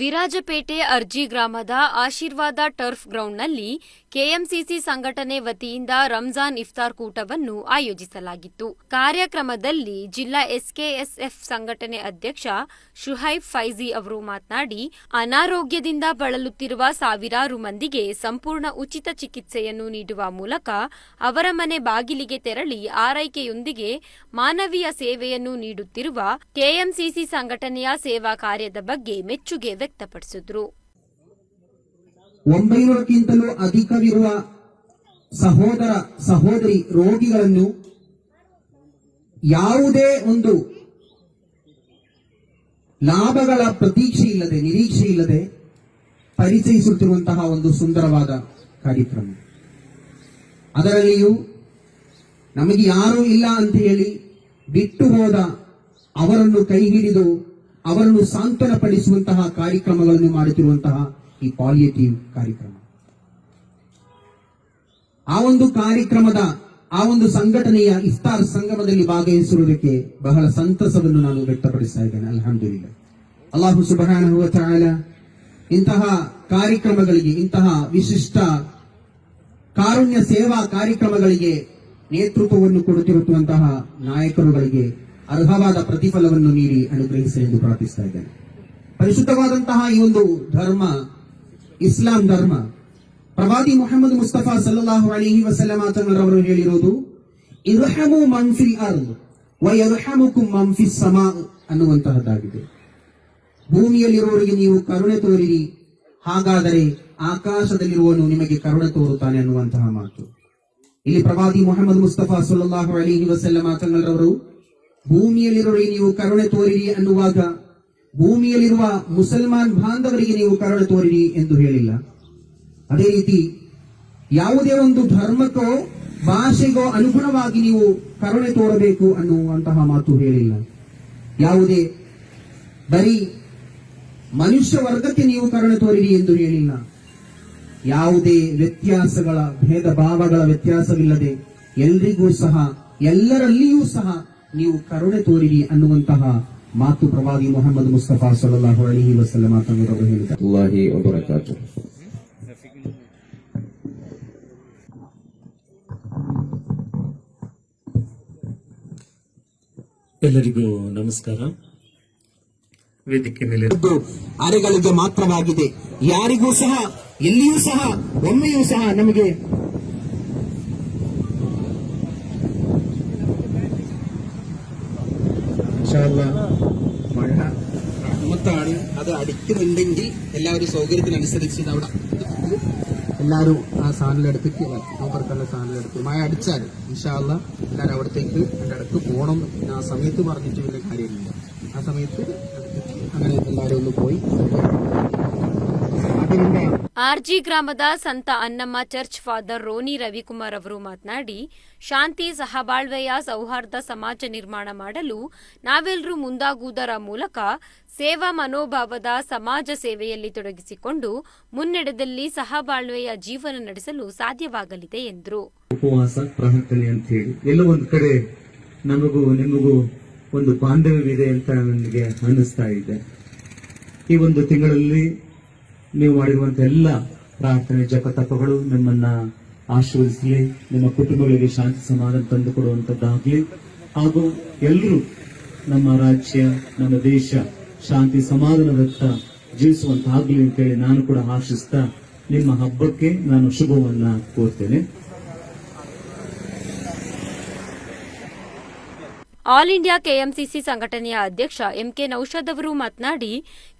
ವಿರಾಜಪೇಟೆ ಅರ್ಜಿ ಗ್ರಾಮದ ಆಶೀರ್ವಾದ ಟರ್ಫ್ ಗ್ರೌಂಡ್ನಲ್ಲಿ ಕೆಎಂಸಿಸಿ ಸಂಘಟನೆ ವತಿಯಿಂದ ರಂಜಾನ್ ಇಫ್ತಾರ್ ಕೂಟವನ್ನು ಆಯೋಜಿಸಲಾಗಿತ್ತು. ಕಾರ್ಯಕ್ರಮದಲ್ಲಿ ಜಿಲ್ಲಾ ಎಸ್ಕೆಎಸ್ಎಫ್ ಸಂಘಟನೆ ಅಧ್ಯಕ್ಷ ಶುಹೈಬ್ ಫೈಜಿ ಅವರು ಮಾತನಾಡಿ, ಅನಾರೋಗ್ಯದಿಂದ ಬಳಲುತ್ತಿರುವ ಸಾವಿರಾರು ಮಂದಿಗೆ ಸಂಪೂರ್ಣ ಉಚಿತ ಚಿಕಿತ್ಸೆಯನ್ನು ನೀಡುವ ಮೂಲಕ ಅವರ ಮನೆ ಬಾಗಿಲಿಗೆ ತೆರಳಿ ಆರೈಕೆಯೊಂದಿಗೆ ಮಾನವೀಯ ಸೇವೆಯನ್ನು ನೀಡುತ್ತಿರುವ ಕೆಎಂಸಿಸಿ ಸಂಘಟನೆಯ ಸೇವಾ ಕಾರ್ಯದ ಬಗ್ಗೆ ಮೆಚ್ಚುಗೆ ವ್ಯಕ್ತಪಡಿಸಿದ್ರು. ಒಂಬೈನೂರಕ್ಕಿಂತಲೂ ಅಧಿಕವಿರುವ ಸಹೋದರ, ಸಹೋದರಿ ರೋಗಿಗಳನ್ನು ಯಾವುದೇ ಒಂದು ಲಾಭಗಳ ಪ್ರತೀಕ್ಷೆ ಇಲ್ಲದೆ, ನಿರೀಕ್ಷೆ ಇಲ್ಲದೆ ಪರಿಚಯಿಸುತ್ತಿರುವಂತಹ ಒಂದು ಸುಂದರವಾದ ಕಾರ್ಯಕ್ರಮ. ಅದರಲ್ಲಿಯೂ ನಮಗೆ ಯಾರೂ ಇಲ್ಲ ಅಂತ ಹೇಳಿ ಬಿಟ್ಟು ಹೋದ ಅವರನ್ನು ಕೈ ಹಿಡಿದು ಅವರನ್ನು ಸಾಂತ್ವನಪಡಿಸುವಂತಹ ಕಾರ್ಯಕ್ರಮಗಳನ್ನು ಮಾಡುತ್ತಿರುವಂತಹ ಈ ಪಾಲಿಯೇಟಿವ್ ಕಾರ್ಯಕ್ರಮ. ಆ ಒಂದು ಕಾರ್ಯಕ್ರಮದ, ಆ ಒಂದು ಸಂಘಟನೆಯ ಇಫ್ತಾರ್ ಸಂಗಮದಲ್ಲಿ ಭಾಗವಹಿಸಿರುವುದಕ್ಕೆ ಬಹಳ ಸಂತಸವನ್ನು ನಾನು ವ್ಯಕ್ತಪಡಿಸ್ತಾ ಇದ್ದೇನೆ, ಅಲ್ಹಮ್ದುಲಿಲ್ಲ. ಅಲ್ಲಾಹು ಸುಬಹಾನ ಇಂತಹ ಕಾರ್ಯಕ್ರಮಗಳಿಗೆ, ಇಂತಹ ವಿಶಿಷ್ಟ ಕಾರುಣ್ಯ ಸೇವಾ ಕಾರ್ಯಕ್ರಮಗಳಿಗೆ ನೇತೃತ್ವವನ್ನು ಕೊಡುತ್ತಿರುವಂತಹ ನಾಯಕರುಗಳಿಗೆ ಅರ್ಹವಾದ ಪ್ರತಿಫಲವನ್ನು ನೀಡಿ ಅನುಗ್ರಹಿಸಿ ಎಂದು ಪ್ರಾರ್ಥಿಸ್ತಾ ಇದ್ದೇನೆ. ಪರಿಶುದ್ಧವಾದಂತಹ ಈ ಒಂದು ಧರ್ಮ, ಇಸ್ಲಾಂ ಧರ್ಮ, ಪ್ರವಾದಿ ಮೊಹಮ್ಮದ್ ಮುಸ್ತಫಾ ಸಲ್ಲಲ್ಲಾಹು ಅಲಿಹಿ ವಸಲ್ಲಮ ಹೇಳಿರುವುದು ಹೇಳಿರೋದು, ಇರ್ಹಮು ಮನ್ಫಿಲ್ ಅರ್ದ್ ವ ಮಂಫಿ ಸಮ ಅನ್ನುವಂತಹದ್ದಾಗಿದೆ. ಭೂಮಿಯಲ್ಲಿರುವವರಿಗೆ ನೀವು ಕರುಣೆ ತೋರಿರಿ, ಹಾಗಾದರೆ ಆಕಾಶದಲ್ಲಿರುವನು ನಿಮಗೆ ಕರುಣೆ ತೋರುತ್ತಾನೆ ಅನ್ನುವಂತಹ ಮಾತು. ಇಲ್ಲಿ ಪ್ರವಾದಿ ಮೊಹಮ್ಮದ್ ಮುಸ್ತಫಾ ಸಲ್ಲಲ್ಲಾಹು ಅಲಿಹಿ ತನ್ನರವರು ಭೂಮಿಯಲ್ಲಿರುವವರಿಗೆ ನೀವು ಕರುಣೆ ತೋರಿರಿ ಅನ್ನುವಾಗ, ಭೂಮಿಯಲ್ಲಿರುವ ಮುಸಲ್ಮಾನ್ ಬಾಂಧವರಿಗೆ ನೀವು ಕರುಣೆ ತೋರಿರಿ ಎಂದು ಹೇಳಿಲ್ಲ. ಅದೇ ರೀತಿ, ಯಾವುದೇ ಒಂದು ಧರ್ಮಕ್ಕೋ, ಭಾಷೆಗೋ ಅನುಗುಣವಾಗಿ ನೀವು ಕರುಣೆ ತೋರಬೇಕು ಅನ್ನುವಂತಹ ಮಾತು ಹೇಳಿಲ್ಲ. ಯಾವುದೇ ಬರೀ ಮನುಷ್ಯ ವರ್ಗಕ್ಕೆ ನೀವು ಕರುಣೆ ತೋರಿರಿ ಎಂದು ಹೇಳಿಲ್ಲ. ಯಾವುದೇ ವ್ಯತ್ಯಾಸಗಳ, ಭೇದ ಭಾವಗಳ ವ್ಯತ್ಯಾಸವಿಲ್ಲದೆ ಎಲ್ರಿಗೂ ಸಹ, ಎಲ್ಲರಲ್ಲಿಯೂ ಸಹ ನೀವು ಕರುಣೆ ತೋರಿರಿ ಅನ್ನುವಂತಹ ಮಾತು ಪ್ರವಾದಿ ಮೊಹಮ್ಮದ್ ಮುಸ್ತಫಾ ಸಲಹು ಅಲಿಹಿ ವಸಲ್ಲ ತಂದವರು ಹೇಳಿದ್ದಾರೆ. ಎಲ್ಲರಿಗೂ ನಮಸ್ಕಾರ. ವೇದಿಕೆ ಮೇಲೆ ಅರೆಗಳಿಗೆ ಮಾತ್ರವಾಗಿದೆ. ಯಾರಿಗೂ ಸಹ ಎಲ್ಲಿಯೂ ಸಹ ಒಮ್ಮೆಯೂ ಸಹ ನಮಗೆ മഴ. മൊത്തമാണ്. അത് അടിക്കുന്നുണ്ടെങ്കിൽ എല്ലാവരും സൗകര്യത്തിനനുസരിച്ച് അവിടെ എല്ലാവരും ആ സാധനത്തിലെടുത്തേക്ക് സാധനം സാധനത്തിലെടുത്ത് മഴ അടിച്ചാൽ ഇൻഷാല്ല എല്ലാവരും അവിടത്തേക്ക് എന്റെ അടുത്ത് പോകണം ആ സമയത്ത് പറഞ്ഞിട്ട് വലിയ കാര്യമില്ല. ആ സമയത്ത് അങ്ങനെ എല്ലാവരും ഒന്ന് പോയി ಆರ್ಜಿ ಗ್ರಾಮದ ಸಂತ Annamma church father Ronnie Ravikumar ಅವರು ಮಾತನಾಡಿ ಶಾಂತಿ ಸಹಬಾಳ್ವೆಯ ಸೌಹಾರ್ದ ಸಮಾಜ ನಿರ್ಮಾಣ ಮಾಡಲು ನಾವೆಲ್ಲರೂ ಮುಂದಾಗುವುದರ ಮೂಲಕ ಸೇವಾ ಮನೋಭಾವದ ಸಮಾಜ ಸೇವೆಯಲ್ಲಿ ತೊಡಗಿಸಿಕೊಂಡು ಮುನ್ನಡೆದಲ್ಲಿ ಸಹಬಾಳ್ವೆಯ ಜೀವನ ನಡೆಸಲು ಸಾಧ್ಯವಾಗಲಿದೆ ಎಂದರು. ಉಪವಾಸ ಪ್ರಾರ್ಥನೆ ಅಂತ ಹೇಳಿ ಎಲ್ಲೋ ಒಂದು ಕಡೆ ನಮಗೂ ನಿಮಗೂ ಒಂದು ಬಾಂಧವ್ಯವಿದೆ ಅಂತ ನನಗೆ ಅನ್ನಿಸ್ತಾ ಇದೆ. ಈ ಒಂದು ತಿಂಗಳಲ್ಲಿ ನೀವು ಮಾಡಿರುವಂತ ಎಲ್ಲ ಪ್ರಾರ್ಥನೆ ಜಪ ತಪಗಳು ನಿಮ್ಮನ್ನ ಆಶೀರ್ವದಿಸಲಿ ನಿಮ್ಮ ಕುಟುಂಬಗಳಿಗೆ ಶಾಂತಿ ಸಮಾಧಾನ ತಂದು ಕೊಡುವಂತದ್ದಾಗ್ಲಿ ಹಾಗೂ ಎಲ್ಲರೂ ನಮ್ಮ ರಾಜ್ಯ, ನಮ್ಮ ದೇಶ ಶಾಂತಿ ಸಮಾಧಾನದತ್ತ ಜೀವಿಸುವಂತಾಗ್ಲಿ ಅಂತೇಳಿ ನಾನು ಕೂಡ ಆಶಿಸ್ತಾ ನಿಮ್ಮ ಹಬ್ಬಕ್ಕೆ ನಾನು ಶುಭವನ್ನ ಕೋರ್ತೇನೆ. ಆಲ್ ಇಂಡಿಯಾ ಕೆಎಂಸಿಸಿ ಸಂಘಟನೆಯ ಅಧ್ಯಕ್ಷ ಎಂಕೆ ನೌಷದ್ ಅವರು ಮಾತನಾಡಿ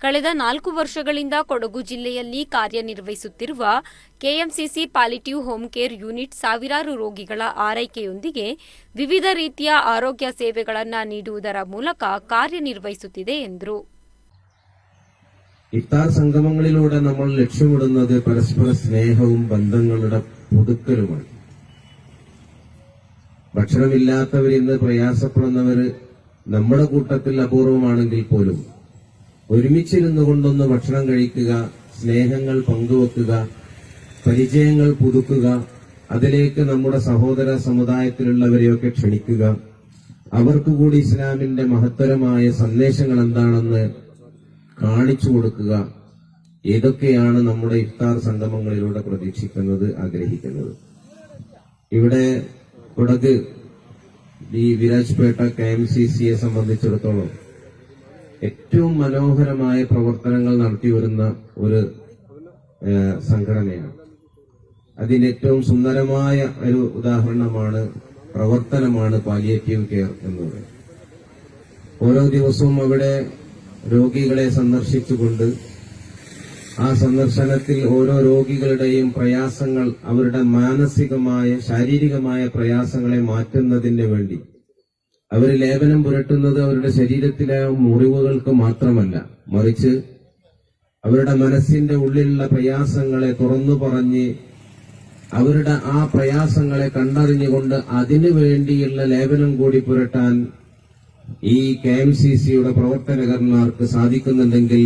ಕಳೆದ ನಾಲ್ಕು ವರ್ಷಗಳಿಂದ ಕೊಡಗು ಜಿಲ್ಲೆಯಲ್ಲಿ ಕಾರ್ಯನಿರ್ವಹಿಸುತ್ತಿರುವ KMCC palliative home care unit ಸಾವಿರಾರು ರೋಗಿಗಳ ಆರೈಕೆಯೊಂದಿಗೆ ವಿವಿಧ ರೀತಿಯ ಆರೋಗ್ಯ ಸೇವೆಗಳನ್ನು ನೀಡುವುದರ ಮೂಲಕ ಕಾರ್ಯನಿರ್ವಹಿಸುತ್ತಿದೆ ಎಂದರು ഇഫ്താർ സംഗമങ്ങളിലൂടെ നമ്മൾ ലക്ഷ്യമിടുന്നത് പരസ്പര സ്നേഹവും ബന്ധങ്ങളുടെ പുതുക്കലുമാണ് ഭക്ഷണമില്ലാത്തവർ ഇന്ന് പ്രയാസപ്പെടുന്നവര് നമ്മുടെ കൂട്ടത്തിൽ അപൂർവമാണെങ്കിൽ പോലും ഒരുമിച്ചിരുന്നു കൊണ്ടൊന്ന് ഭക്ഷണം കഴിക്കുക സ്നേഹങ്ങൾ പങ്കുവെക്കുക പരിചയങ്ങൾ പുതുക്കുക അതിലേക്ക് നമ്മുടെ സഹോദര സമുദായത്തിലുള്ളവരെയൊക്കെ ക്ഷണിക്കുക. അവർക്ക് കൂടി ഇസ്ലാമിന്റെ മഹത്തരമായ സന്ദേശങ്ങൾ എന്താണെന്ന് കാണിച്ചു കൊടുക്കുക. ഏതൊക്കെയാണ് നമ്മുടെ ഇഫ്താർ സംഗമങ്ങളിലൂടെ പ്രതീക്ഷിക്കുന്നത് ആഗ്രഹിക്കുന്നത്? ഇവിടെ കുടക് ഈ വിരാജ്പേട്ട കെ എം സി സിയെ സംബന്ധിച്ചിടത്തോളം ഏറ്റവും മനോഹരമായ പ്രവർത്തനങ്ങൾ നടത്തി വരുന്ന ഒരു സംഘടനയാണ്. അതിന്റെ ഏറ്റവും സുന്ദരമായ ഒരു ഉദാഹരണമാണ് പ്രവർത്തനമാണ് പാലിയേറ്റീവ് കെയർ എന്നത് ഓരോ ദിവസവും അവിടെ രോഗികളെ സന്ദർശിച്ചുകൊണ്ട് ആ സന്ദർശനത്തിൽ ഓരോ രോഗികളുടെയും പ്രയാസങ്ങൾ അവരുടെ മാനസികമായ ശാരീരികമായ പ്രയാസങ്ങളെ മാറ്റുന്നതിന് വേണ്ടി. അവർ ലേപനം പുരട്ടുന്നത് അവരുടെ ശരീരത്തിലെ മുറിവുകൾക്ക് മാത്രമല്ല മറിച്ച് അവരുടെ മനസ്സിന്റെ ഉള്ളിലുള്ള പ്രയാസങ്ങളെ തുറന്നു പറഞ്ഞ് അവരുടെ ആ പ്രയാസങ്ങളെ കണ്ടറിഞ്ഞുകൊണ്ട് അതിനു വേണ്ടിയുള്ള ലേപനം കൂടി പുരട്ടാൻ ഈ കെ എം സി സിയുടെ പ്രവർത്തകന്മാർക്ക് സാധിക്കുന്നുണ്ടെങ്കിൽ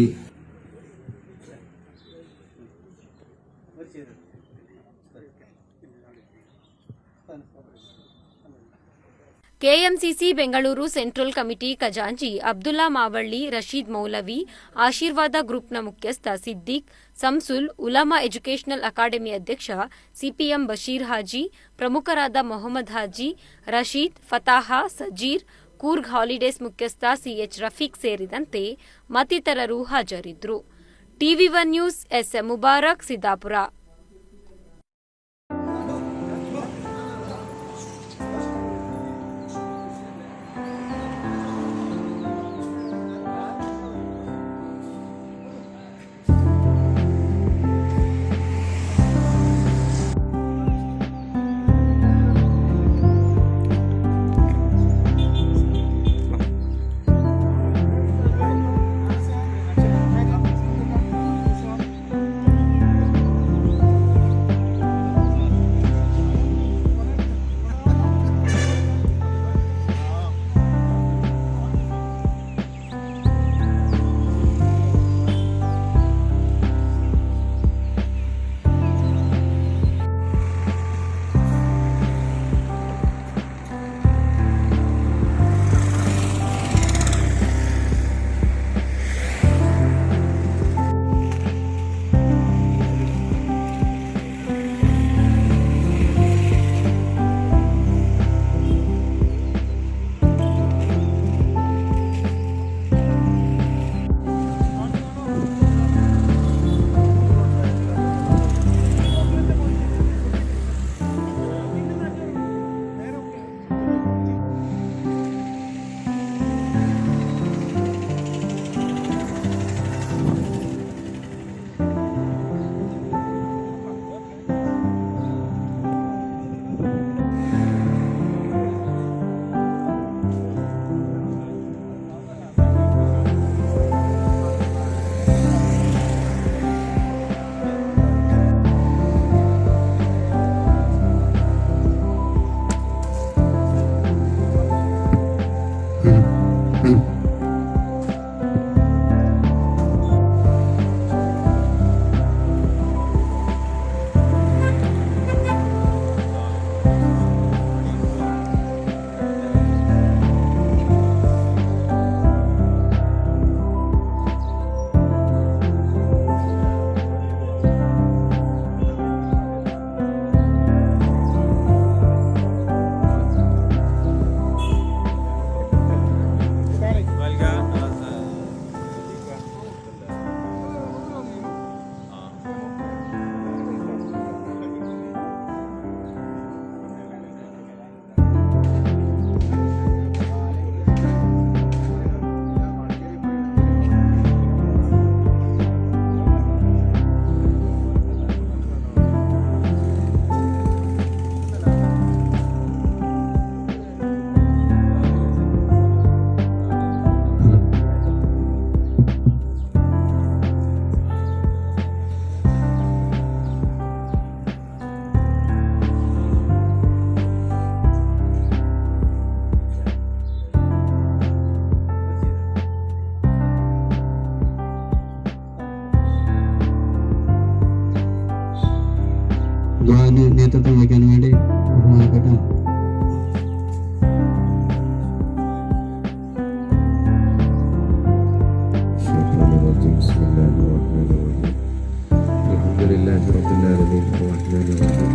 ಕೆಎಂಸಿಸಿ ಬೆಂಗಳೂರು ಸೆಂಟ್ರಲ್ ಕಮಿಟಿ ಖಜಾಂಚಿ ಅಬ್ದುಲ್ಲಾ ಮಾವಳ್ಳಿ, ರಶೀದ್ ಮೌಲವಿ, ಆಶೀರ್ವಾದ ಗ್ರೂಪ್ನ ಮುಖ್ಯಸ್ಥ ಸಿದ್ದಿಕ್, ಸಂಸುಲ್, ಉಲಾಮಾ ಎಜುಕೇಷನಲ್ ಅಕಾಡೆಮಿ ಅಧ್ಯಕ್ಷ ಸಿಪಿಎಂ ಬಶೀರ್ ಹಾಜಿ, ಪ್ರಮುಖರಾದ ಮೊಹಮ್ಮದ್ ಹಾಜಿ, ರಶೀದ್, ಫತಾಹ, ಸಜೀರ್, ಕೂರ್ಗ್ ಹಾಲಿಡೇಸ್ ಮುಖ್ಯಸ್ಥ ಸಿಎಚ್ ರಫೀಕ್ ಸೇರಿದಂತೆ ಮತ್ತಿತರರು ಹಾಜರಿದ್ದರು. TV one news SM Mubarak, Siddapura. rahmatullahi wa barakatuh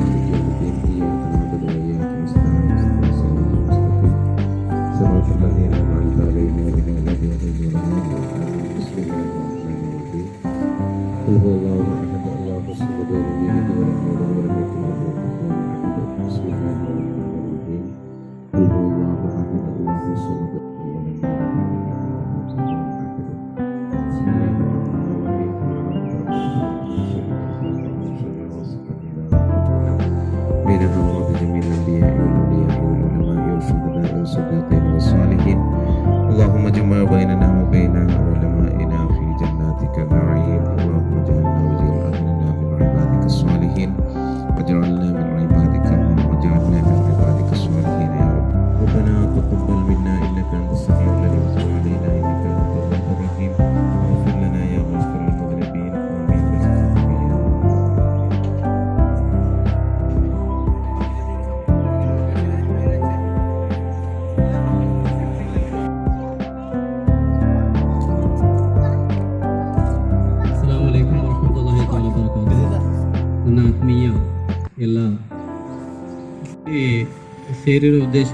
ಸೇರಿರೋ ಉದ್ದೇಶ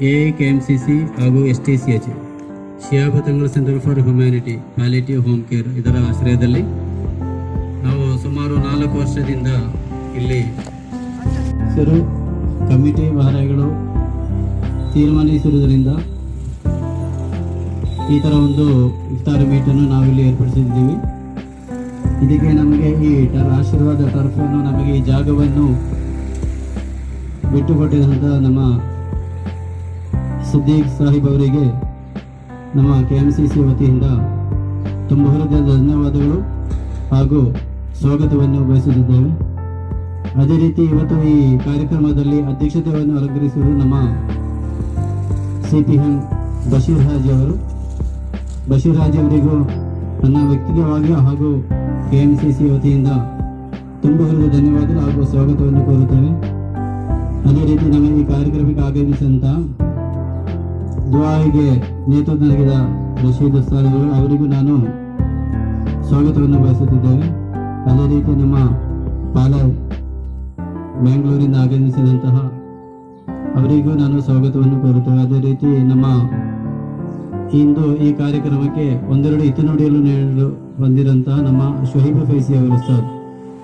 ಎ ಕೆ ಎಂ ಸಿ ಹಾಗೂ S T C H Shihab Thangal centre for humanity palliative home care ಇದರ ಆಶ್ರಯದಲ್ಲಿ ನಾವು ಸುಮಾರು ನಾಲ್ಕು ವರ್ಷದಿಂದ ಇಲ್ಲಿ ಸರು, ಕಮಿಟಿ ಭಾರಗಳು ತೀರ್ಮಾನಿಸಿರುವುದರಿಂದ ಈ ಥರ ಒಂದು ಇಫ್ತಾರ್ ಮೀಟನ್ನು ನಾವಿಲ್ಲಿ ಏರ್ಪಡಿಸಿದ್ದೀವಿ. ಇದಕ್ಕೆ ನಮಗೆ ಈ ಆಶೀರ್ವಾದ ಟರ್ಫನ್ನು ನಮಗೆ ಈ ಜಾಗವನ್ನು ಬಿಟ್ಟುಕೊಟ್ಟಿದಂಥ ನಮ್ಮ ಸುದೀಪ್ ಸಾಹಿಬ್ ಅವರಿಗೆ ನಮ್ಮ ಕೆ ಎಂ ಸಿ ಸಿ ವತಿಯಿಂದ ತುಂಬ ಹೃದಯದ ಧನ್ಯವಾದಗಳು ಹಾಗೂ ಸ್ವಾಗತವನ್ನು ಬಯಸುತ್ತಿದ್ದೇವೆ. ಅದೇ ರೀತಿ ಇವತ್ತು ಈ ಕಾರ್ಯಕ್ರಮದಲ್ಲಿ ಅಧ್ಯಕ್ಷತೆಯನ್ನು ಅಲಂಕರಿಸುವುದು ನಮ್ಮ C P M Basheer Haji ಅವರು. ಬಶೀರ್ ಹಾಜಿ ಅವರಿಗೂ ನನ್ನ ವ್ಯಕ್ತಿಗವಾಗಿ ಹಾಗೂ ಕೆ ಎಂ ಸಿ ಸಿ ವತಿಯಿಂದ ತುಂಬ ಹೃದಯ ಧನ್ಯವಾದಗಳು ಹಾಗೂ ಸ್ವಾಗತವನ್ನು ಕೋರುತ್ತೇವೆ. ಅದೇ ರೀತಿ ನಮ್ಮ ಈ ಕಾರ್ಯಕ್ರಮಕ್ಕೆ ಆಗಮಿಸಿದಂಥ ದುವಾಯಿಗೆ ನೇತೃತ್ವ ನೀಡಿದ ರಶೀದ್ ಸ್ಥಾನಗಳು ಅವರಿಗೂ ನಾನು ಸ್ವಾಗತವನ್ನು ಬಯಸುತ್ತಿದ್ದೇವೆ ಅದೇ ರೀತಿ ನಮ್ಮ ಪಾಲ ಬೆಂಗಳೂರಿಂದ ಆಗಮಿಸಿದಂತಹ ಅವರಿಗೂ ನಾನು ಸ್ವಾಗತವನ್ನು ಕೋರುತ್ತೇವೆ ಅದೇ ರೀತಿ ನಮ್ಮ ಇಂದು ಈ ಕಾರ್ಯಕ್ರಮಕ್ಕೆ ಒಂದೆರಡು ಹಿತನುಡಿಯಲು ನೀಡಲು ಬಂದಿರಂತಹ ನಮ್ಮ ಶಹೀಬ್ ಫೈಸಿ ಅವರು ಸರ್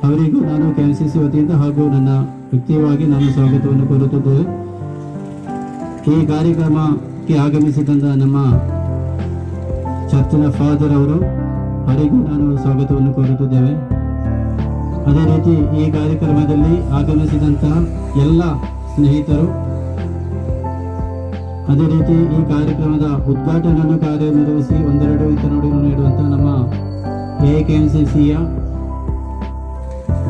ಅವರಿಗೂ ನಾನು ಕೆ ಸಿ ಸಿ ವತಿಯಿಂದ ಹಾಗೂ ನನ್ನ ವ್ಯಕ್ತಿಯವಾಗಿ ನಾನು ಸ್ವಾಗತವನ್ನು ಕೋರುತ್ತಿದ್ದೇವೆ. ಈ ಕಾರ್ಯಕ್ರಮಕ್ಕೆ ಆಗಮಿಸಿದಂತಹ ನಮ್ಮ ಚರ್ಚಿನ ಫಾದರ್ ಅವರು ಅವರಿಗೂ ನಾನು ಸ್ವಾಗತವನ್ನು ಕೋರುತ್ತಿದ್ದೇವೆ. ಅದೇ ರೀತಿ ಈ ಕಾರ್ಯಕ್ರಮದಲ್ಲಿ ಆಗಮಿಸಿದಂತಹ ಎಲ್ಲ ಸ್ನೇಹಿತರು, ಅದೇ ರೀತಿ ಈ ಕಾರ್ಯಕ್ರಮದ ಉದ್ಘಾಟನೆಯನ್ನು ಕಾರ್ಯನಿರ್ವಹಿಸಿ ಒಂದೆರಡು ಹಿತನುಡಿಯನ್ನು ನೀಡುವಂತಹ ನಮ್ಮ ಎ ಕೆ ಎಂ ಸಿ ಸಿಯ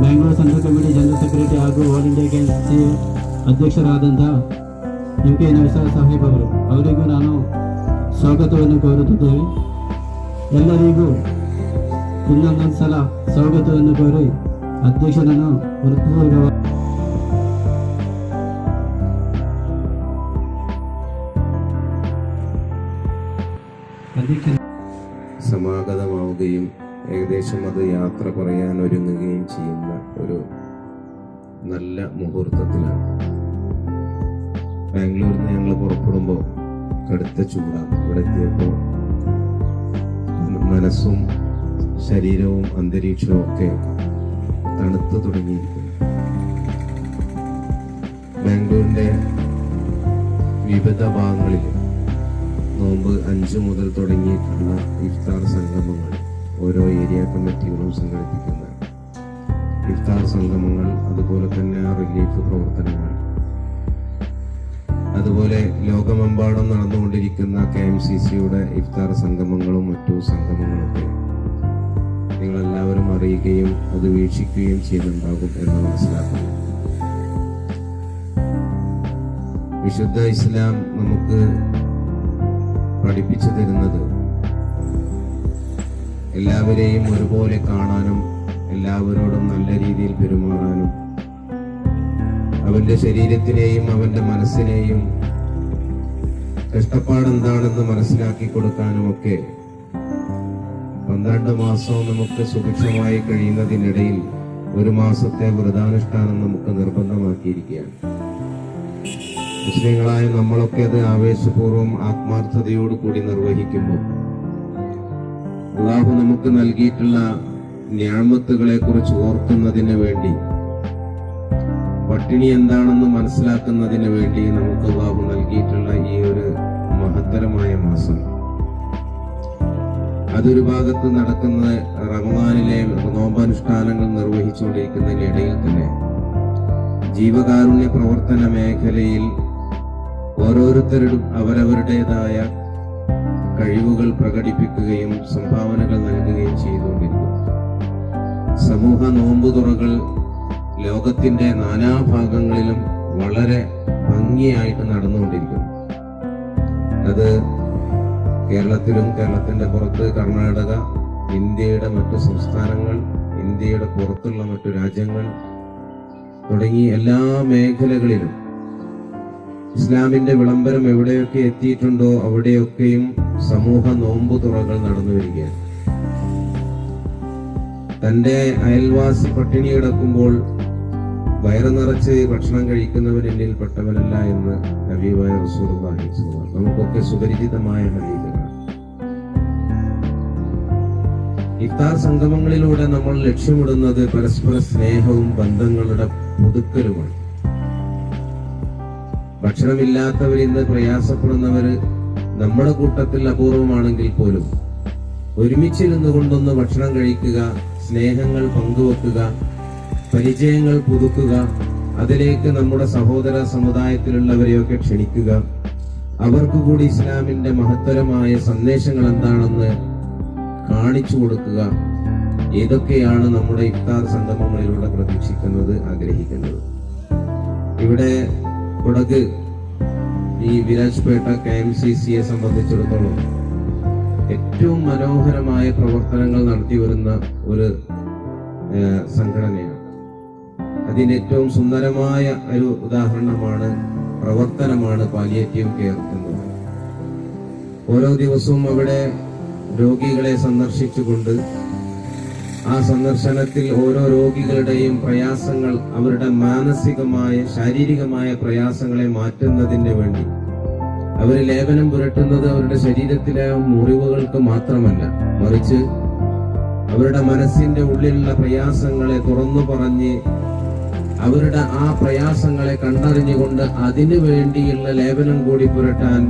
Bengaluru central committee general secretary ಹಾಗೂ all India K M C ಅಧ್ಯಕ್ಷರಾದಂತಹ M K ನೌಸಾದ್ Saheb ಅವರು ಅವರಿಗೂ ನಾನು ಸ್ವಾಗತವನ್ನು ಕೋರುತ್ತಿದ್ದೇವೆ ಎಲ್ಲರಿಗೂ ಇನ್ನೊಂದೊಂದು ಸಲ ಸ್ವಾಗತವನ್ನು ಕೋರಿ ಅಧ್ಯಕ್ಷರನ್ನು ಹೃತ್ಪೂರ್ವಕ ಅಧ್ಯಕ್ಷ സമാഗതമാവുകയും ഏകദേശം അത് യാത്ര പറയാൻ ഒരുങ്ങുകയും ചെയ്യുന്ന ഒരു നല്ല മുഹൂർത്തത്തിലാണ്. ബാംഗ്ലൂരിൽ നിന്ന് ഞങ്ങൾ പുറപ്പെടുമ്പോൾ കടുത്ത ചൂടാണ്. ഇവിടെ എത്തിയപ്പോൾ മനസ്സും ശരീരവും അന്തരീക്ഷവും ഒക്കെ തണുത്തു തുടങ്ങിയിരിക്കുന്നു. ബാംഗ്ലൂരിന്റെ വിവിധ ഭാഗങ്ങളിൽ നോമ്പ് അഞ്ച് മുതൽ തുടങ്ങിയിട്ടുള്ള ഇഫ്താർ സംഗമങ്ങൾ ഓരോ ഏരിയ കമ്മിറ്റികളും സംഘടിപ്പിക്കുന്ന ഇഫ്താർ സംഗമങ്ങൾ അതുപോലെ തന്നെ റിലീഫ് പ്രവർത്തനങ്ങൾ. അതുപോലെ ലോകമെമ്പാടും നടന്നുകൊണ്ടിരിക്കുന്ന കെ എം സി സിയുടെ ഇഫ്താർ സംഗമങ്ങളും മറ്റു സംഗമങ്ങളൊക്കെ നിങ്ങളെല്ലാവരും അറിയുകയും അത് വീക്ഷിക്കുകയും ചെയ്യുന്നുണ്ടാകും എന്ന് മനസ്സിലാക്കുന്നു. വിശുദ്ധ ഇസ്ലാം നമുക്ക് പഠിപ്പിച്ചു തരുന്നത് എല്ലാവരെയും ഒരുപോലെ കാണാനും എല്ലാവരോടും നല്ല രീതിയിൽ പെരുമാറാനും അവന്റെ ശരീരത്തിനെയും അവന്റെ മനസ്സിനെയും കഷ്ടപ്പാട് എന്താണെന്ന് മനസ്സിലാക്കി കൊടുക്കാനും ഒക്കെ പന്ത്രണ്ട് മാസവും നമുക്ക് സുഭിക്ഷമായി കഴിയുന്നതിനിടയിൽ ഒരു മാസത്തെ വ്രതാനുഷ്ഠാനം നമുക്ക് നിർബന്ധമാക്കിയിരിക്കുകയാണ്. മുസ്ലിങ്ങളായ നമ്മളൊക്കെ അത് ആവേശപൂർവം ആത്മാർത്ഥതയോടുകൂടി നിർവഹിക്കുമ്പോൾ അള്ളാഹു നമുക്ക് നൽകിയിട്ടുള്ള ഞാമത്തുകളെ കുറിച്ച് ഓർക്കുന്നതിന് വേണ്ടി പട്ടിണി എന്താണെന്ന് മനസ്സിലാക്കുന്നതിന് വേണ്ടി നമുക്ക് അള്ളാഹു നൽകിയിട്ടുള്ള ഈ ഒരു മഹത്തരമായ മാസം. അതൊരു ഭാഗത്ത് നടക്കുന്ന റമദാനിലെ നോമ്പനുഷ്ഠാനങ്ങൾ നിർവഹിച്ചുകൊണ്ടിരിക്കുന്നതിനിടയിൽ തന്നെ ജീവകാരുണ്യ പ്രവർത്തന മേഖലയിൽ ഓരോരുത്തരും അവരവരുടേതായ കഴിവുകൾ പ്രകടിപ്പിക്കുകയും സംഭാവനകൾ നൽകുകയും ചെയ്തുകൊണ്ടിരുന്നു സമൂഹ നോമ്പുതുറകൾ ലോകത്തിന്റെ നാനാഭാഗങ്ങളിലും വളരെ ഭംഗിയായിട്ട് നടന്നുകൊണ്ടിരിക്കുന്നു. അത് കേരളത്തിലും കേരളത്തിന്റെ പുറത്ത് കർണാടക ഇന്ത്യയുടെ മറ്റു സംസ്ഥാനങ്ങൾ ഇന്ത്യയുടെ പുറത്തുള്ള മറ്റു രാജ്യങ്ങൾ തുടങ്ങി എല്ലാ മേഖലകളിലും ഇസ്ലാമിന്റെ വിളംബരം എവിടെയൊക്കെ എത്തിയിട്ടുണ്ടോ അവിടെയൊക്കെയും സമൂഹ നോമ്പു തുറകൾ നടന്നു വരികയാണ്. തന്റെ അയൽവാസി പട്ടിണി കിടക്കുമ്പോൾ വയറ് നിറച്ച് ഭക്ഷണം കഴിക്കുന്നവൻ എന്നിൽ പെട്ടവനല്ല എന്ന് നബീവായ റസൂർ. നമുക്കൊക്കെ സുപരിചിതമായ ഹബീബുകൾ ഇഫ്താർ സംഗമങ്ങളിലൂടെ നമ്മൾ ലക്ഷ്യമിടുന്നത് പരസ്പര സ്നേഹവും ബന്ധങ്ങളുടെ പുതുക്കലുമാണ്. ഭക്ഷണമില്ലാത്തവർ ഇന്ന് പ്രയാസപ്പെടുന്നവര് നമ്മുടെ കൂട്ടത്തിൽ അപൂർവമാണെങ്കിൽ പോലും ഒരുമിച്ചിരുന്നു കൊണ്ടൊന്ന് ഭക്ഷണം കഴിക്കുക സ്നേഹങ്ങൾ പങ്കുവെക്കുക പരിചയങ്ങൾ പുതുക്കുക അതിലേക്ക് നമ്മുടെ സഹോദര സമുദായത്തിലുള്ളവരെയൊക്കെ ക്ഷണിക്കുക. അവർക്ക് കൂടി ഇസ്ലാമിന്റെ മഹത്തരമായ സന്ദേശങ്ങൾ എന്താണെന്ന് കാണിച്ചു കൊടുക്കുക. ഇതൊക്കെയാണ് നമ്മുടെ ഇഫ്താർ സംഗമങ്ങളിലൂടെ പ്രതീക്ഷിക്കുന്നത് ആഗ്രഹിക്കുന്നത്? ഇവിടെ കുടക് ഈ വിരാജ്പേട്ട കെ എം സി സിയെ സംബന്ധിച്ചിടത്തോളം ഏറ്റവും മനോഹരമായ പ്രവർത്തനങ്ങൾ നടത്തി വരുന്ന ഒരു സംഘടനയാണ്. അതിന് ഏറ്റവും സുന്ദരമായ ഒരു ഉദാഹരണമാണ് പ്രവർത്തനമാണ് പാലിയേറ്റീവ് കെയർ എന്നത്. ഓരോ ദിവസവും അവിടെ രോഗികളെ സന്ദർശിച്ചുകൊണ്ട് ആ സന്ദർശനത്തിൽ ഓരോ രോഗികളുടെയും പ്രയാസങ്ങൾ അവരുടെ മാനസികമായ ശാരീരികമായ പ്രയാസങ്ങളെ മാറ്റുന്നതിന് വേണ്ടി. അവർ ലേപനം പുരട്ടുന്നത് അവരുടെ ശരീരത്തിലെ മുറിവുകൾക്ക് മാത്രമല്ല. മറിച്ച് അവരുടെ മനസ്സിന്റെ ഉള്ളിലുള്ള പ്രയാസങ്ങളെ തുറന്നു പറഞ്ഞ് അവരുടെ ആ പ്രയാസങ്ങളെ കണ്ടറിഞ്ഞുകൊണ്ട് അതിനു വേണ്ടിയുള്ള ലേപനം കൂടി പുരട്ടാൻ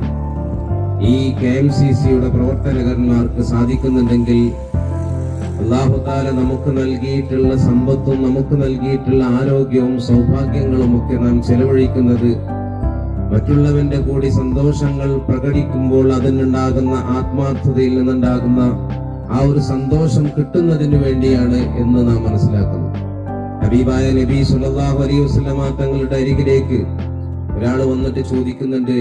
ഈ കെ എം സി സിയുടെ പ്രവർത്തകന്മാർക്ക് സാധിക്കുന്നുണ്ടെങ്കിൽ അള്ളാഹുതാല നമുക്ക് നൽകിയിട്ടുള്ള സമ്പത്തും നമുക്ക് നൽകിയിട്ടുള്ള ആരോഗ്യവും സൗഭാഗ്യങ്ങളും ഒക്കെ നാം ചെലവഴിക്കുന്നത് മറ്റുള്ളവന്റെ കൂടി സന്തോഷങ്ങൾ പ്രകടിക്കുമ്പോൾ അതിനുണ്ടാകുന്ന ആത്മാർത്ഥതയിൽ നിന്നുണ്ടാകുന്ന ആ ഒരു സന്തോഷം കിട്ടുന്നതിന് വേണ്ടിയാണ് എന്ന് നാം മനസ്സിലാക്കുന്നു. ഹബീബായ നബി സുലല്ലാഹു അലൈഹി വസല്ലമ തങ്ങളുടെ അരികിലേക്ക് ഒരാൾ വന്നിട്ട് ചോദിക്കുന്നുണ്ട്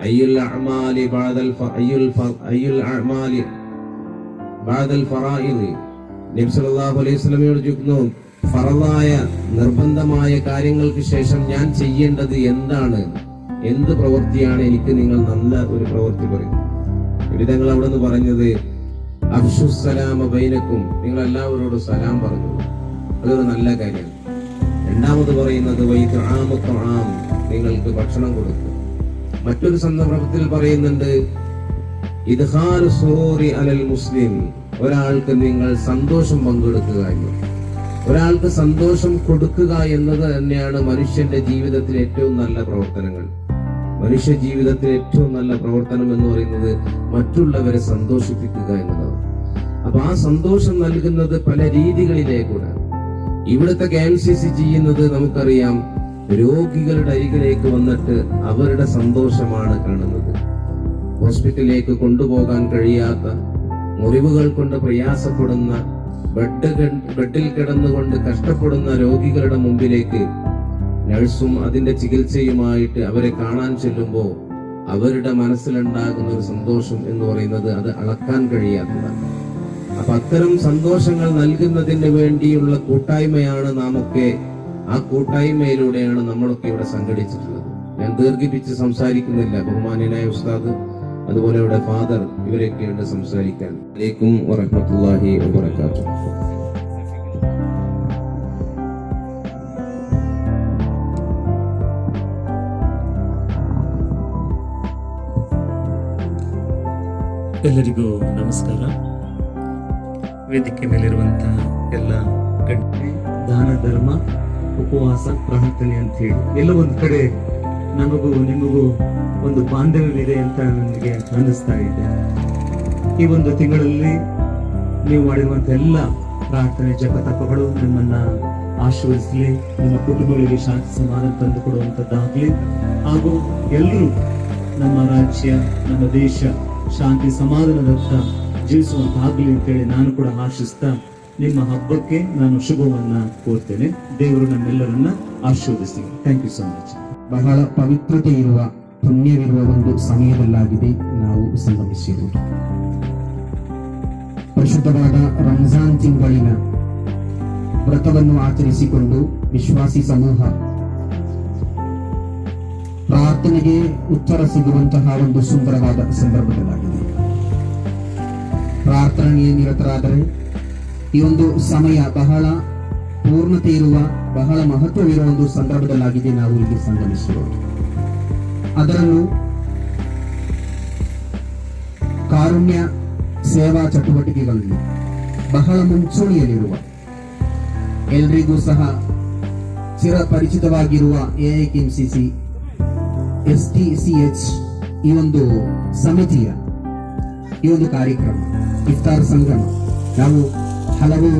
അയ്യുൽ അഹ്മാലി അയ്യുൽ ഫ- അയ്യുൽ ഫറായിദ്. നബി സല്ലല്ലാഹു അലൈഹി ചോദിക്കുന്നു ഫറലായ നിർബന്ധമായ കാര്യങ്ങൾക്ക് ശേഷം ഞാൻ ചെയ്യേണ്ടത് എന്താണ്? എന്ത് പ്രവൃത്തിയാണ് എനിക്ക് നിങ്ങൾ നല്ല ഒരു പ്രവൃത്തി പറയും വിവിധങ്ങൾ അവിടെ നിന്ന് പറഞ്ഞത് അഫ്ഷുസലാമ ബൈനക്കും. നിങ്ങൾ എല്ലാവരോടും സലാം പറഞ്ഞു. അതൊരു നല്ല കാര്യമാണ്. രണ്ടാമത് പറയുന്നത് വൈദ്യാമത്വാം നിങ്ങൾക്ക് ഭക്ഷണം കൊടുക്കും. മറ്റൊരു സന്ദർഭത്തിൽ പറയുന്നുണ്ട് മുസ്ലിം. ഒരാൾക്ക് നിങ്ങൾ സന്തോഷം പങ്കെടുക്കുക ഒരാൾക്ക് സന്തോഷം കൊടുക്കുക എന്നത് തന്നെയാണ് മനുഷ്യന്റെ ജീവിതത്തിലെ ഏറ്റവും നല്ല പ്രവർത്തനങ്ങൾ. മനുഷ്യ ജീവിതത്തിലെ ഏറ്റവും നല്ല പ്രവർത്തനം എന്ന് പറയുന്നത് മറ്റുള്ളവരെ സന്തോഷിപ്പിക്കുക എന്നതാണ്. അപ്പൊ ആ സന്തോഷം നൽകുന്നത് പല രീതികളിലേക്കൂടെ. ഇവിടുത്തെ കെ എം സി സി ചെയ്യുന്നത് നമുക്കറിയാം രോഗികളുടെ അരികിലേക്ക് വന്നിട്ട് അവരുടെ സന്തോഷമാണ് കാണുന്നത്. ഹോസ്പിറ്റലിലേക്ക് കൊണ്ടുപോകാൻ കഴിയാത്ത മുറിവുകൾ കൊണ്ട് പ്രയാസപ്പെടുന്ന ബെഡ് ബെഡിൽ കിടന്നുകൊണ്ട് കഷ്ടപ്പെടുന്ന രോഗികളുടെ മുമ്പിലേക്ക് നഴ്സും അതിന്റെ ചികിത്സയുമായിട്ട് അവരെ കാണാൻ ചെല്ലുമ്പോൾ അവരുടെ മനസ്സിലുണ്ടാകുന്ന ഒരു സന്തോഷം എന്ന് പറയുന്നത് അത് അളക്കാൻ കഴിയാത്തതാണ്. അപ്പൊ അത്തരം സന്തോഷങ്ങൾ നൽകുന്നതിന് വേണ്ടിയുള്ള കൂട്ടായ്മയാണ് നാം ഒക്കെ ആ കൂട്ടായ്മയിലൂടെയാണ് നമ്മളൊക്കെ ഇവിടെ സംഘടിച്ചിട്ടുള്ളത്. ഞാൻ ദീർഘിപ്പിച്ച് സംസാരിക്കുന്നില്ല ബഹുമാനായ ഉസ്താദ്. അതുപോലെ ഇവിടെ ഫാദർ ഇവരൊക്കെയുണ്ട് സംസാരിക്കാൻ അലൈക്കും വറഹ്മത്തുള്ളാഹി വബറകാതുഹു ಎಲ್ಲರಿಗೂ ನಮಸ್ಕಾರ ವೇದಿಕೆ ಮೇಲಿರುವಂತಹ ಎಲ್ಲ ಗಣ್ಯ ದಾನ ಧರ್ಮ ಉಪವಾಸ ಪ್ರಾರ್ಥನೆ ಅಂತ ಹೇಳಿ ಎಲ್ಲ ಒಂದು ಕಡೆ ನಮಗೂ ನಿಮಗೂ ಒಂದು ಬಾಂಧವ್ಯವಿದೆ ಅಂತ ನನಗೆ ಅನ್ನಿಸ್ತಾ ಇದೆ. ಈ ಒಂದು ತಿಂಗಳಲ್ಲಿ ನೀವು ಮಾಡಿರುವಂತ ಎಲ್ಲ ಪ್ರಾರ್ಥನೆ, ಜಪ ತಪಗಳು ನಿಮ್ಮನ್ನ ಆಶೀರ್ವದಿಸಲಿ. ನಿಮ್ಮ ಕುಟುಂಬಗಳಿಗೆ ಶಾಂತಿ ಸಮಾಧಾನ ತಂದು ಕೊಡುವಂತದ್ದಾಗ್ಲಿ ಹಾಗೂ ಎಲ್ಲರೂ ನಮ್ಮ ರಾಜ್ಯ, ನಮ್ಮ ದೇಶ ಶಾಂತಿ ಸಮಾಧಾನದತ್ತ ಜೀವಿಸುವಂತಾಗ್ಲಿ ಅಂತೇಳಿ ನಾನು ಕೂಡ ಆಶಿಸ್ತಾ ನಿಮ್ಮ ಹಬ್ಬಕ್ಕೆ ನಾನು ಶುಭವನ್ನ ಕೋರ್ತೇನೆ. ದೇವರು ನಮ್ಮೆಲ್ಲರನ್ನ ಆಶೀರ್ವದಿಸಿ. ಥ್ಯಾಂಕ್ ಯು ಸೋ ಮಚ್ ಬಹಳ ಪವಿತ್ರತೆ ಇರುವ ಪುಣ್ಯವಿರುವ ಒಂದು ಸಮಯದಲ್ಲಾಗಿದೆ ನಾವು ಸಂಗಮಿಸಿರುವುದು ಪರಿಶುದ್ಧವಾದ ರಂಜಾನ್ ತಿಂಗಳಿನ ವ್ರತವನ್ನು ಆಚರಿಸಿಕೊಂಡು ವಿಶ್ವಾಸಿ ಸಮೂಹ ಪ್ರಾರ್ಥನೆಗೆ ಉತ್ತರ ಸಿಗುವಂತಹ ಒಂದು ಸುಂದರವಾದ ಸಂದರ್ಭದಲ್ಲಾಗಿದೆ. ಪ್ರಾರ್ಥನೆಯ ನಿರತರಾದರೆ ಈ ಒಂದು ಸಮಯ ಬಹಳ ಪೂರ್ಣತೆ ಇರುವ, ಬಹಳ ಮಹತ್ವವಿರುವ ಒಂದು ಸಂದರ್ಭದಲ್ಲಾಗಿದೆ ನಾವು ಇಲ್ಲಿ ಸಂಗಮಿಸಿರೋದು. ಅದರಲ್ಲೂ ಕಾರುಣ್ಯ ಸೇವಾ ಚಟುವಟಿಕೆಗಳಲ್ಲಿ ಬಹಳ ಮುಂಚೂಣಿಯಲ್ಲಿರುವ ಎಲ್ರಿಗೂ ಸಹ ಚಿರಪರಿಚಿತವಾಗಿರುವ AIKMCC S T C H ಈ ಒಂದು ಸಮಿತಿಯ ಈ ಒಂದು ಕಾರ್ಯಕ್ರಮ, ಇಫ್ತಾರ್ ಸಂಗಮ. ನಾವು ಹಲವು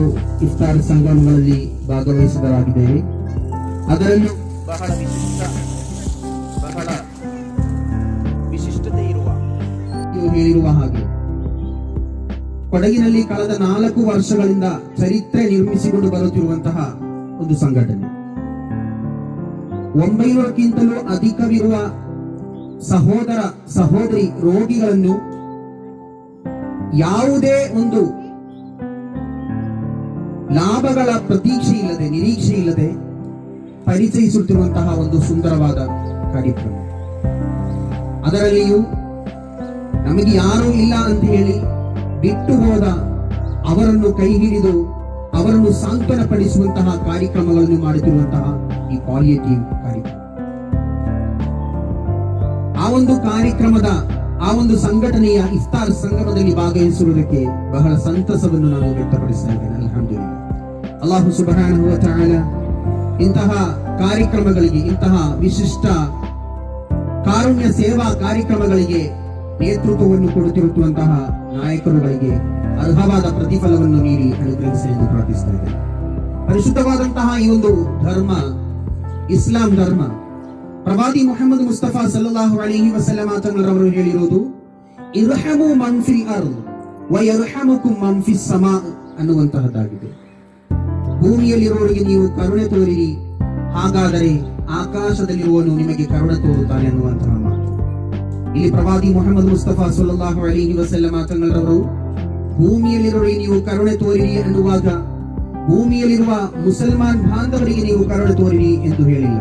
ಇಫ್ತಾರ್ ಸಂಗಮಗಳಲ್ಲಿ ಭಾಗವಹಿಸಿದರಾಗಿದ್ದೇವೆ. ಅದರಲ್ಲೂ ಬಹಳ ನೀವು ಹೇಳಿರುವ ಹಾಗೆ. ಕೊಡಗಿನಲ್ಲಿ ಕಳೆದ ನಾಲ್ಕು ವರ್ಷಗಳಿಂದ ಚರಿತ್ರೆ ನಿರ್ಮಿಸಿಕೊಂಡು ಬರುತ್ತಿರುವಂತಹ ಒಂದು ಸಂಘಟನೆ. ಒಂಬೈನೂರಕ್ಕಿಂತಲೂ ಅಧಿಕವಿರುವ ಸಹೋದರ, ಸಹೋದರಿ ರೋಗಿಗಳನ್ನು ಯಾವುದೇ ಒಂದು ಲಾಭಗಳ ಪ್ರತೀಕ್ಷೆ ಇಲ್ಲದೆ, ನಿರೀಕ್ಷೆ ಇಲ್ಲದೆ ಪರಿಚಯಿಸುತ್ತಿರುವಂತಹ ಒಂದು ಸುಂದರವಾದ ಕಾರ್ಯಕ್ರಮ. ಅದರಲ್ಲಿಯೂ ನಮಗೆ ಯಾರೂ ಇಲ್ಲ ಅಂತ ಹೇಳಿ ಬಿಟ್ಟು ಹೋದ ಅವರನ್ನು ಕೈ ಹಿಡಿದು ಅವರನ್ನು ಸಾಂತ್ವನ ಪಡಿಸುವಂತಹ ಕಾರ್ಯಕ್ರಮಗಳನ್ನು ಮಾಡುತ್ತಿರುವಂತಹ ಈ ಪಾಲಿಯೇಟಿವ್ ಕಾರ್ಯಕ್ರಮ. ಆ ಒಂದು ಕಾರ್ಯಕ್ರಮದ, ಆ ಒಂದು ಸಂಘಟನೆಯ ಇಫ್ತಾರ್ ಸಂಗಮದಲ್ಲಿ ಭಾಗವಹಿಸುವುದಕ್ಕೆ ಬಹಳ ಸಂತಸವನ್ನು ನಾನು ಅಲ್ಹಮ್ದುಲಿಲ್ಲ. ಅಲ್ಲಾಹು ತಆಲ ಇಂತಹ ಕಾರ್ಯಕ್ರಮಗಳಿಗೆ, ಇಂತಹ ವಿಶಿಷ್ಟ ಕಾರುಣ್ಯ ಸೇವಾ ಕಾರ್ಯಕ್ರಮಗಳಿಗೆ ನೇತೃತ್ವವನ್ನು ಕೊಡುತ್ತಿರುವಂತಹ ನಾಯಕರುಗಳಿಗೆ ಅರ್ಹವಾದ ಪ್ರತಿಫಲವನ್ನು ನೀಡಿ ಅನುಗ್ರಹಿಸಿ ಎಂದು ಪ್ರಾರ್ಥಿಸುತ್ತೇವೆ ಪರಿಶುದ್ಧವಾದಂತಹ ಈ ಒಂದು ಧರ್ಮ, ಇಸ್ಲಾಂ ಧರ್ಮ, ಪ್ರವಾದಿ ಮೊಹಮ್ಮದ್ ಮುಸ್ತಫಾ ಸಲ್ಲಾಹು ಅಲಿಹಿ ವಸಲ್ಲಂ ಅವರು ಹೇಳಿರುವುದು ಇರ್ಹಮು ಮನ್ಫಿ ಅರ್ ವಯರ್ಹಮಕು ಮನ್ಫಿ ಸಮ ಅನ್ನುವಂತಹದ್ದಾಗಿದೆ. ಭೂಮಿಯಲ್ಲಿರುವವರಿಗೆ ನೀವು ಕರುಣೆ ತೋರಿರಿ, ಹಾಗಾದರೆ ಆಕಾಶದಲ್ಲಿರುವನು ನಿಮಗೆ ಕರುಣೆ ತೋರುತ್ತಾನೆ ಅನ್ನುವಂತಹ ಇಲ್ಲಿ ಪ್ರವಾದಿ ಮೊಹಮ್ಮದ್ ಮುಸ್ತಫಾ ಸುಲ್ಲಾಹು ಅಲಿ ವಸಲ್ಲಮ ತಂಗಳವರು ಭೂಮಿಯಲ್ಲಿರುವ ನೀವು ಕರುಣೆ ತೋರಿರಿ ಎನ್ನುವಾಗ, ಭೂಮಿಯಲ್ಲಿರುವ ಮುಸಲ್ಮಾನ್ ಬಾಂಧವರಿಗೆ ನೀವು ಕರುಣೆ ತೋರಿರಿ ಎಂದು ಹೇಳಿಲ್ಲ.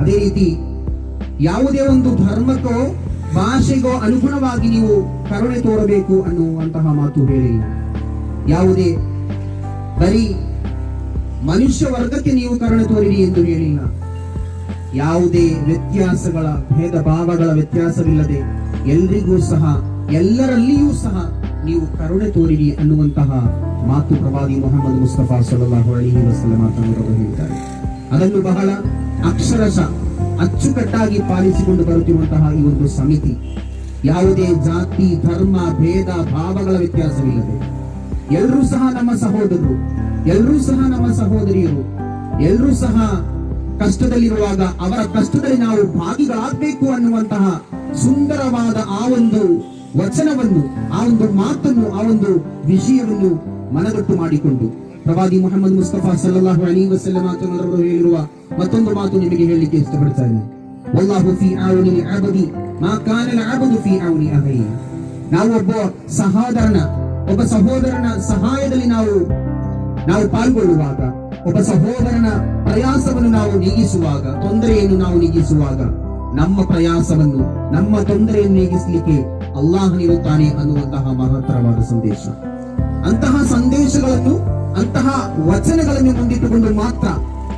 ಅದೇ ರೀತಿ ಯಾವುದೇ ಒಂದು ಧರ್ಮಕ್ಕೋ, ಭಾಷೆಗೋ ಅನುಗುಣವಾಗಿ ನೀವು ಕರುಣೆ ತೋರಬೇಕು ಅನ್ನುವಂತಹ ಮಾತು ಹೇಳಿಲ್ಲ. ಯಾವುದೇ ಬರೀ ಮನುಷ್ಯ ವರ್ಗಕ್ಕೆ ನೀವು ಕರುಣೆ ತೋರಿರಿ ಎಂದು ಹೇಳಿಲ್ಲ. ಯಾವುದೇ ವ್ಯತ್ಯಾಸಗಳ ಭೇದ ಭಾವಗಳ ವ್ಯತ್ಯಾಸವಿಲ್ಲದೆ ಎಲ್ರಿಗೂ ಸಹ, ಎಲ್ಲರಲ್ಲಿಯೂ ಸಹ ನೀವು ಕರುಣೆ ತೋರಿರಿ ಅನ್ನುವಂತಹ ಮಾತು ಪ್ರವಾದಿ ಮೊಹಮ್ಮದ್ ಮುಸ್ತಫಾ ಸಲ್ಲಲ್ಲಾಹು ಅಲೈಹಿ ಮಾತನಾಡುವ ಹೇಳಿದ್ದಾರೆ. ಅದನ್ನು ಬಹಳ ಅಕ್ಷರಶಃ, ಅಚ್ಚುಕಟ್ಟಾಗಿ ಪಾಲಿಸಿಕೊಂಡು ಬರುತ್ತಿರುವಂತಹ ಈ ಒಂದು ಸಮಿತಿ ಯಾವುದೇ ಜಾತಿ, ಧರ್ಮ, ಭೇದ, ಭಾವಗಳ ವ್ಯತ್ಯಾಸವಿಲ್ಲದೆ ಎಲ್ಲರೂ ಸಹ ನಮ್ಮ ಸಹೋದರರು ಎಲ್ಲರೂ ಸಹ ನಮ್ಮ ಸಹೋದರಿಯರು ಎಲ್ಲರೂ ಸಹ ಕಷ್ಟದಲ್ಲಿರುವಾಗ ಅವರ ಕಷ್ಟದಲ್ಲಿ ನಾವು ಭಾಗಿಗಳಾಗಬೇಕು ಅನ್ನುವಂತಹ ಸುಂದರವಾದ ಆ ಒಂದು ವಚನವನ್ನು, ಆ ಒಂದು ಮಾತನ್ನು, ಆ ಒಂದು ವಿಷಯವನ್ನು ಮನಗಟ್ಟು ಮಾಡಿಕೊಂಡು. ಪ್ರವಾದಿ ಮೊಹಮ್ಮದ್ ಮುಸ್ತಫಾ ಸಲ್ಲಾಹು ಅಲಿ ವಸಲ್ಲಂ ಹೇಳಿರುವ ಮತ್ತೊಂದು ಮಾತು ನಿಮಗೆ ಹೇಳಲಿಕ್ಕೆ ಇಷ್ಟಪಡ್ತಾನೆ ನಾವು ಒಬ್ಬ ಸಹೋದರನ ಒಬ್ಬ ಸಹೋದರನ ಸಹಾಯದಲ್ಲಿ ನಾವು ನಾವು ಪಾಲ್ಗೊಳ್ಳುವಾಗ ಒಬ್ಬ ಸಹೋದರನ ಪ್ರಯಾಸವನ್ನು ನಾವು ನೀಗಿಸುವಾಗ ತೊಂದರೆಯನ್ನು ನಾವು ನೀಗಿಸುವಾಗ ನಮ್ಮ ಪ್ರಯಾಸವನ್ನು ನಮ್ಮ ತೊಂದರೆಯನ್ನು ನೀಗಿಸಲಿಕ್ಕೆ ಅಲ್ಲಾಹನಿರುತ್ತಾನೆ ಅನ್ನುವಂತಹ ಮಹತ್ತರವಾದ ಸಂದೇಶ. ಅಂತಹ ಸಂದೇಶಗಳನ್ನು ಅಂತಹ ವಚನಗಳನ್ನು ಮುಂದಿಟ್ಟುಕೊಂಡು ಮಾತ್ರ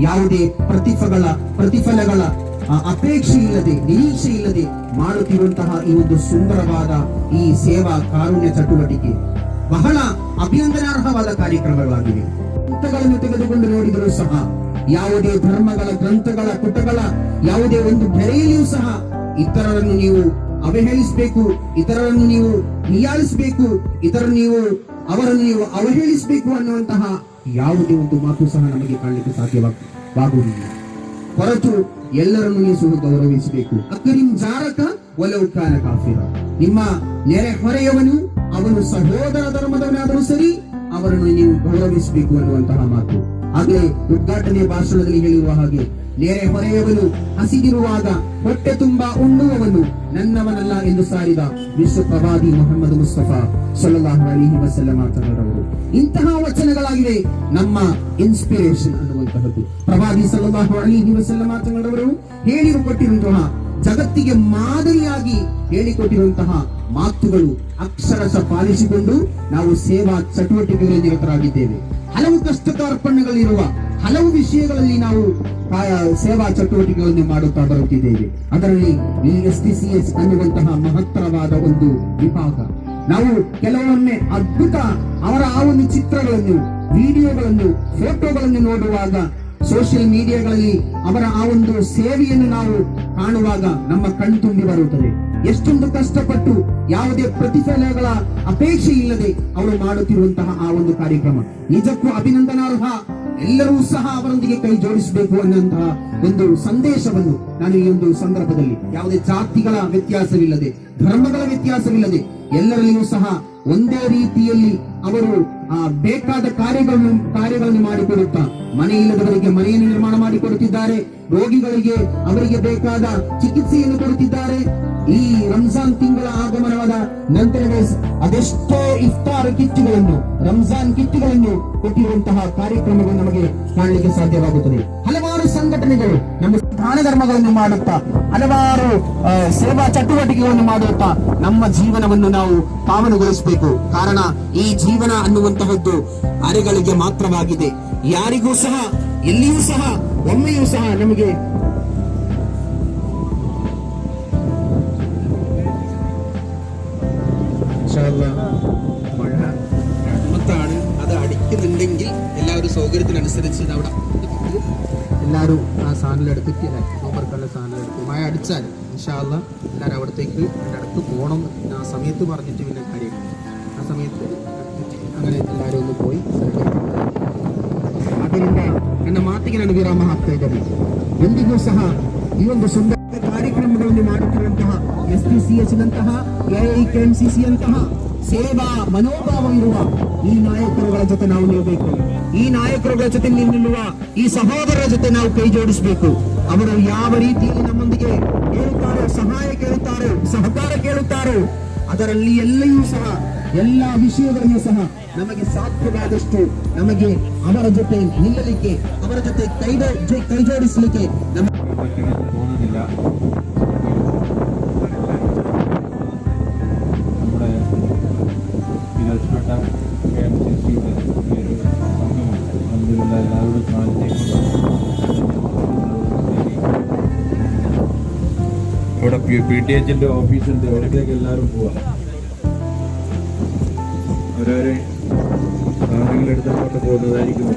ಯಾವುದೇ ಪ್ರತಿಫಲಗಳ ಆ, ಅಪೇಕ್ಷೆ ಇಲ್ಲದೆ ನಿರೀಕ್ಷೆ ಇಲ್ಲದೆ ಮಾಡುತ್ತಿರುವಂತಹ ಈ ಒಂದು ಸುಂದರವಾದ ಈ ಸೇವಾ ಕಾರುಣ್ಯ ಚಟುವಟಿಕೆ ಬಹಳ ಅಭಿನಂದನಾರ್ಹವಾದ ಕಾರ್ಯಕ್ರಮಗಳಾಗಿವೆ. ಗ್ರಂಥಗಳನ್ನು ತೆಗೆದುಕೊಂಡು ನೋಡಿದರೂ ಸಹ, ಯಾವುದೇ ಧರ್ಮಗಳ ಗ್ರಂಥಗಳ ಪುಟಗಳ, ಯಾವುದೇ ಒಂದು ಗೆರೆಯಲ್ಲಿಯೂ ಸಹ ಇತರರನ್ನು ನೀವು ಅವಹೇಳಿಸಬೇಕು, ಇತರರನ್ನು ನೀವು ನಿಯಾಳಿಸಬೇಕು, ಇತರ ನೀವು ಅವರನ್ನು ನೀವು ಅವಹೇಳಿಸಬೇಕು ಅನ್ನುವಂತಹ ಯಾವುದೇ ಒಂದು ಮಾತು ಸಹ ನಮಗೆ ಕಾಣಲಿಕ್ಕೆ ಸಾಧ್ಯವಾಗುವುದಿಲ್ಲ ಹೊರತು ಎಲ್ಲರನ್ನು ನೀವು ಗೌರವಿಸಬೇಕು. ಅಕ್ಕರಿಂ ಜಾರಕ ಒಲೌಕಾನ ಕಾಫಿರ ನಿಮ್ಮ ನೆರೆ ಹೊರೆಯವನು ಅವನು ಸಹೋದರ ಧರ್ಮದವನಾದರೂ ಸರಿ ಅವರನ್ನು ನೀವು ಗೌರವಿಸಬೇಕು ಅನ್ನುವಂತಹ ಮಾತು. ಹಾಗೆ ಉದ್ಘಾಟನೆಯ ಭಾಷಣದಲ್ಲಿ ಹೇಳಿರುವ ಹಾಗೆ, ನೆರೆ ಹೊರೆಯವನು ಹಸಿದಿರುವಾಗ ಹೊಟ್ಟೆ ತುಂಬಾ ಉಣ್ಣುವವನು ನನ್ನವನಲ್ಲ ಎಂದು ಸಾರಿದ ವಿಶ್ವ ಪ್ರವಾದಿ ಮೊಹಮ್ಮದ್ ಮುಸ್ತಫಾ ಸಲ್ಲಲ್ಲಾಹು ಅಲೈಹಿ ವಸಲ್ಲ ಮಾತನಾಡವರು. ಇಂತಹ ವಚನಗಳಾಗಿವೆ ನಮ್ಮ ಇನ್ಸ್ಪಿರೇಷನ್ ಅನ್ನುವಂತಹದ್ದು. ಪ್ರವಾದಿ ಸಲ್ಲಲ್ಲಾಹು ಅಲೈಹಿ ವಸಲ್ಲ ಮಾತನಾಡವರು ಹೇಳಿರು ಕೊಟ್ಟಿರುವಂತಹ ಜಗತ್ತಿಗೆ ಮಾದರಿಯಾಗಿ ಹೇಳಿಕೊಟ್ಟಿರುವಂತಹ ಮಾತುಗಳು ಅಕ್ಷರಶಃ ಪಾಲಿಸಿಕೊಂಡು ನಾವು ಸೇವಾ ಚಟುವಟಿಕೆಗಳಲ್ಲಿ ನಿರತರಾಗಿದ್ದೇವೆ. ಹಲವು ಕಷ್ಟ ಅರ್ಪಣೆಗಳಿರುವ ಹಲವು ವಿಷಯಗಳಲ್ಲಿ ನಾವು ಸೇವಾ ಚಟುವಟಿಕೆಗಳನ್ನು ಮಾಡುತ್ತಾ ಬರುತ್ತಿದ್ದೇವೆ. ಅದರಲ್ಲಿ ಎಸ್ ಟಿ ಸಿ ಎಸ್ ಅನ್ನುವಂತಹ ಮಹತ್ತರವಾದ ಒಂದು ವಿಭಾಗ. ನಾವು ಕೆಲವೊಮ್ಮೆ ಅದ್ಭುತ ಅವರ ಆ ಒಂದು ಚಿತ್ರಗಳನ್ನು, ವಿಡಿಯೋಗಳನ್ನು, ಫೋಟೋಗಳನ್ನು ನೋಡುವಾಗ ಸೋಷಿಯಲ್ ಮೀಡಿಯಾಗಳಲ್ಲಿ ಅವರ ಆ ಒಂದು ಸೇವೆಯನ್ನು ನಾವು ಕಾಣುವಾಗ ನಮ್ಮ ಕಣ್ತುಂಬಿ ಬರುತ್ತದೆ. ಎಷ್ಟೊಂದು ಕಷ್ಟಪಟ್ಟು ಯಾವುದೇ ಪ್ರತಿಫಲಗಳ ಅಪೇಕ್ಷೆ ಇಲ್ಲದೆ ಅವರು ಮಾಡುತ್ತಿರುವಂತಹ ಆ ಒಂದು ಕಾರ್ಯಕ್ರಮ. ನಿಜಕ್ಕೂ ಅಭಿನಂದನಾರ್ಹ. ಎಲ್ಲರೂ ಸಹ ಅವರೊಂದಿಗೆ ಕೈ ಜೋಡಿಸಬೇಕು ಅನ್ನುವಂತಹ ಒಂದು ಸಂದೇಶವನ್ನು ನಾನು ಈ ಒಂದು ಸಂದರ್ಭದಲ್ಲಿ ಯಾವುದೇ ಜಾತಿಗಳ ವ್ಯತ್ಯಾಸವಿಲ್ಲದೆ, ಧರ್ಮಗಳ ವ್ಯತ್ಯಾಸವಿಲ್ಲದೆ ಎಲ್ಲರಲ್ಲಿಯೂ ಸಹ ಒಂದೇ ರೀತಿಯಲ್ಲಿ ಅವರು ಆ ಬೇಕಾದ ಕಾರ್ಯಗಳನ್ನು ಕಾರ್ಯಗಳನ್ನು ಮಾಡಿಕೊಡುತ್ತಾ, ಮನೆ ಇಲ್ಲದವರಿಗೆ ಮನೆಯನ್ನು ನಿರ್ಮಾಣ ಮಾಡಿಕೊಡುತ್ತಿದ್ದಾರೆ, ರೋಗಿಗಳಿಗೆ ಅವರಿಗೆ ಬೇಕಾದ ಚಿಕಿತ್ಸೆಯನ್ನು ಕೊಡುತ್ತಿದ್ದಾರೆ. ಈ ರಂಜಾನ್ ತಿಂಗಳ ಆಗಮನವಾದ ನಂತರವೇ ಅದೆಷ್ಟೋ ಇಫ್ತಾರ್ ಕಿಟ್ಟುಗಳನ್ನು ರಂಜಾನ್ ಕಿಟ್ಟುಗಳನ್ನು ಕೊಟ್ಟಿರುವಂತಹ ಕಾರ್ಯಕ್ರಮಗಳು ನಮಗೆ ಕಾಣಲಿಕ್ಕೆ ಸಾಧ್ಯವಾಗುತ್ತದೆ. ಹಲವಾರು ಸಂಘಟನೆಗಳು ನಮ್ಮ ಸ್ಥಾನ ಧರ್ಮಗಳನ್ನು ಮಾಡುತ್ತಾ, ಹಲವಾರು ಸೇವಾ ಚಟುವಟಿಕೆಗಳನ್ನು ಮಾಡುತ್ತಾ ನಮ್ಮ ಜೀವನವನ್ನು ನಾವು ಪಾವನಗೊಳಿಸಬೇಕು. ಕಾರಣ, ಈ ಜೀವನ ಅನ್ನುವಂತಹದ್ದು ಅರೆಗಳಿಗೆ ಮಾತ್ರವಾಗಿದೆ. ಯಾರಿಗೂ ಸಹ, ಎಲ್ಲಿಯೂ ಸಹ, ಒಮ್ಮೆಯೂ ಸಹ ನಮಗೆ മഴ മൊത്താണ് അത് അടിക്കുന്നുണ്ടെങ്കിൽ എല്ലാവരും സൗകര്യത്തിനനുസരിച്ച് ഇത് അവിടെ എല്ലാവരും ആ സാധനം എടുത്തിട്ട് നോമ്പർക്കുള്ള സാധനം എടുത്ത് മഴ അടിച്ചാൽ ഇൻഷാല്ല എല്ലാവരും അവിടത്തേക്ക് എൻ്റെ അടുത്ത് പോകണം എന്ന് ആ സമയത്ത് പറഞ്ഞിട്ട് പിന്നെ കാര്യം ആ സമയത്ത് അങ്ങനെ ಎಲ್ಲರೂ ಒಂದು പോയി ಆದ್ದರಿಂದ ನನ್ನ ಮಾತಿಗೆ ನಾನು ವಿರಾಮ ಹಾಕ್ತಾ ಇದ್ದೇನೆ ಎಂದಿಗೂ ಸಹ ಈ ಒಂದು ಸುಂದರ ಕಾರ್ಯಕ್ರಮಗಳನ್ನು ಮಾಡುತ್ತಿರುವಂತಹ ಎಸ್ ಪಿ ಸಿ ಎಸ್ ನಂತಹ ಎಐಕೆಎಂಸಿಸಿ ಅಂತಹ ಸೇವಾ ಮನೋಭಾವ ಇರುವ ಈ ನಾಯಕರುಗಳ ಜೊತೆ ನಾವು ನಿಲ್ಲಬೇಕು ಈ ನಾಯಕರುಗಳ ಜೊತೆ ನಿಲ್ಲುವ ಈ ಸಹೋದರರ ಜೊತೆ ನಾವು ಕೈ ಜೋಡಿಸಬೇಕು. ಅವರು ಯಾವ ರೀತಿಯಲ್ಲಿ ನಮ್ಮೊಂದಿಗೆ ಕೇಳುತ್ತಾರೆ ಸಹಾಯ ಕೇಳುತ್ತಾರೆ, ಸಹಕಾರ ಕೇಳುತ್ತಾರೆ, ಅದರಲ್ಲಿ ಎಲ್ಲೆಯೂ ಸಹ, ಎಲ್ಲಾ ವಿಷಯಗಳಲ್ಲೂ ಸಹ ನಮಗೆ ಸಾಧ್ಯವಾದಷ್ಟು ನಮಗೆ ಅವರ ಜೊತೆ ನಿಲ್ಲಲಿಕ್ಕೆ, ಅವರ ಜೊತೆ ಕೈ ಕೈ ಜೋಡಿಸಲಿಕ್ಕೆ ನಮ್ಮ പി ടി എച്ചിന്റെ ഓഫീസുണ്ട് അവിടേക്ക് എല്ലാവരും പോവാ. അവരവരെ സാധനങ്ങൾ എടുത്ത് പോകുന്നതായിരിക്കും